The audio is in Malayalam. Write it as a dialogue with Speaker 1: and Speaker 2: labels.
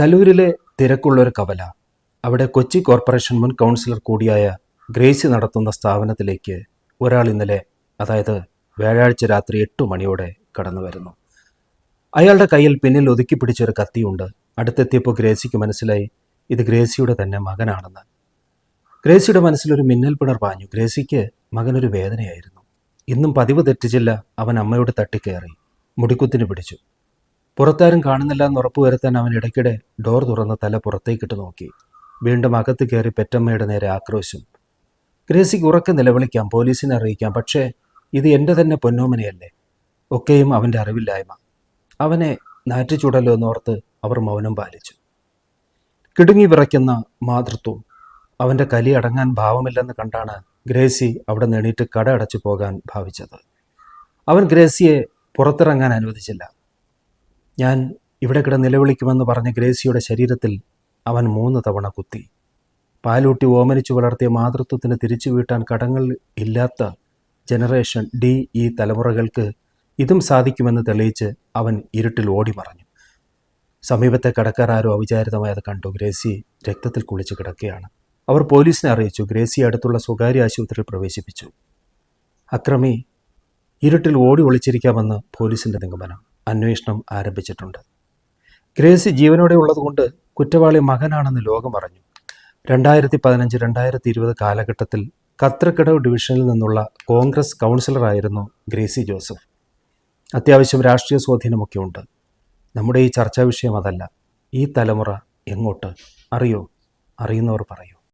Speaker 1: കലൂരിലെ തിരക്കുള്ളൊരു കവല. അവിടെ കൊച്ചി കോർപ്പറേഷൻ മുൻ കൗൺസിലർ കൂടിയായ ഗ്രേസി നടത്തുന്ന സ്ഥാപനത്തിലേക്ക് ഒരാൾ ഇന്നലെ അതായത് വ്യാഴാഴ്ച രാത്രി എട്ട് മണിയോടെ കടന്നു വരുന്നു. അയാളുടെ കയ്യിൽ പിന്നിൽ ഒതുക്കി പിടിച്ചൊരു കത്തിയുണ്ട്. അടുത്തെത്തിയപ്പോൾ ഗ്രേസിക്ക് മനസ്സിലായി ഇത് ഗ്രേസിയുടെ തന്നെ മകനാണെന്ന്. ഗ്രേസിയുടെ മനസ്സിലൊരു മിന്നൽ പിണർ പാഞ്ഞു. ഗ്രേസിക്ക് മകനൊരു വേദനയായിരുന്നു. ഇന്നും പതിവ് തെറ്റിച്ചില്ല. അവൻ അമ്മയോട് തട്ടിക്കയറി. മുടിക്കുത്തിന് പിടിച്ചു. പുറത്താരും കാണുന്നില്ല എന്ന് ഉറപ്പുവരുത്താൻ അവൻ ഇടയ്ക്കിടെ ഡോർ തുറന്ന് തല പുറത്തേക്കിട്ട് നോക്കി. വീണ്ടും അകത്ത് കയറി പെറ്റമ്മയുടെ നേരെ ആക്രോശം. ഗ്രേസിക്ക് ഉറക്കെ നിലവിളിക്കാം പോലീസിനെ അറിയിക്കാം പക്ഷേ ഇത് എന്റെ തന്നെ പൊന്നോമനയല്ലേ? ഒക്കെയും അവന്റെ അറിവില്ലായ്മ. അവനെ നാറ്റുചൂടല്ലോ എന്നോർത്ത് അവർ മൗനം പാലിച്ചു. കിടുങ്ങി വിറയ്ക്കുന്ന മാതൃത്വം. അവന്റെ കലി അടങ്ങാൻ ഭാവമില്ലെന്ന് കണ്ടാണ് ഗ്രേസി അവിടെ നെണീറ്റ് കട അടച്ചു പോകാൻ ഭാവിച്ചത്. അവൻ ഗ്രേസിയെ പുറത്തിറങ്ങാൻ അനുവദിച്ചില്ല. ഞാൻ ഇവിടെ കിട നിലവിളിക്കുമെന്ന് പറഞ്ഞ ഗ്രേസിയുടെ ശരീരത്തിൽ അവൻ മൂന്ന് തവണ കുത്തി. പാലൂട്ടി ഓമനിച്ചു വളർത്തിയ മാതൃത്വത്തിന് തിരിച്ചു വീട്ടാൻ കടങ്ങൾ ഇല്ലാത്ത ജനറേഷൻ ഡി ഈ തലമുറകൾക്ക് ഇതും സാധിക്കുമെന്ന് തെളിയിച്ച് അവൻ ഇരുട്ടിൽ ഓടി ഓടിമറഞ്ഞു സമീപത്തെ കടക്കാർ ആരോ അവിചാരിതമായി അത് കണ്ടു. ഗ്രേസി രക്തത്തിൽ കുളിച്ച് കിടക്കുകയാണ്. അവർ പോലീസിനെ അറിയിച്ചു. ഗ്രേസി അടുത്തുള്ള സ്വകാര്യ ആശുപത്രിയിൽ പ്രവേശിപ്പിച്ചു. അക്രമി ഇരുട്ടിൽ ഓടി ഒളിച്ചിരിക്കാമെന്ന് പോലീസിന്റെ നിഗമനം. അന്വേഷണം ആരംഭിച്ചിട്ടുണ്ട്. ഗ്രേസി ജീവനോടെ ഉള്ളതുകൊണ്ട് കുറ്റവാളി മകനാണെന്ന് ലോകം പറഞ്ഞു രണ്ടായിരത്തി പതിനഞ്ച് രണ്ടായിരത്തി ഇരുപത് കാലഘട്ടത്തിൽ കത്രക്കടവ് ഡിവിഷനിൽ നിന്നുള്ള കോൺഗ്രസ് കൗൺസിലറായിരുന്നു ഗ്രേസി ജോസഫ്. അത്യാവശ്യം രാഷ്ട്രീയ സ്വാധീനമൊക്കെ ഉണ്ട്. നമ്മുടെ ഈ ചർച്ചാ വിഷയം അതല്ല. ഈ തലമുറ എങ്ങോട്ട്? അറിയോ? അറിയുന്നവർ പറയൂ.